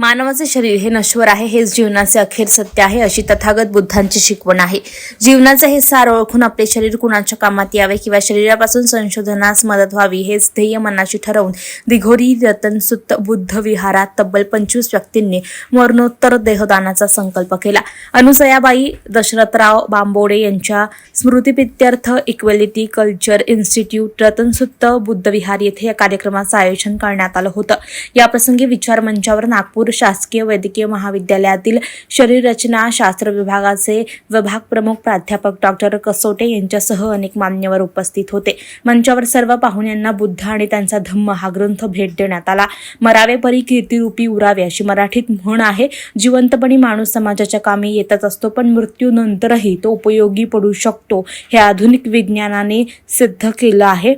मानवाचे शरीर हे नश्वर आहे हेच जीवनाचे अखेर सत्य आहे अशी तथागत बुद्धांची शिकवण आहे. जीवनाचे हे सार ओळखून आपले शरीर कुणाच्या कामात यावे किंवा शरीरापासून संशोधनास मदत व्हावी हेच ध्येय मनाशी ठरवून दिघोरी रतनसुत्त बुद्ध विहारात तब्बल पंचवीस व्यक्तींनी मरणोत्तर देहदानाचा संकल्प केला. अनुसयाबाई दशरथराव बांबोडे यांच्या स्मृतिप्रित्यर्थ Equality Culture Institute Ratanasutta Buddha Vihar येथे या कार्यक्रमाचं आयोजन करण्यात आलं होतं. याप्रसंगी विचार मंचावर नागपूर शासकीय वैद्यकीय महाविद्यालयातील शरीररचना शास्त्र विभागाचे विभाग प्रमुख प्राध्यापक डॉक्टर कसोटे यांच्यासह अनेक मान्यवर उपस्थित होते. मंचावर सर्व पाहुण्यांना बुद्ध आणि त्यांचा धम्म हा ग्रंथ भेट देण्यात आला. मरावे परी कीर्तिरूपी उरावे अशी मराठीत म्हण आहे. जिवंतपणी माणूस समाजाच्या कामी येतच असतो पण मृत्यूनंतरही तो उपयोगी पडू शकतो हे आधुनिक विज्ञानाने सिद्ध केलं आहे.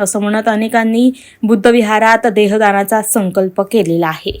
असं म्हणत अनेकांनी बुद्धविहारात देहदानाचा संकल्प केलेला आहे.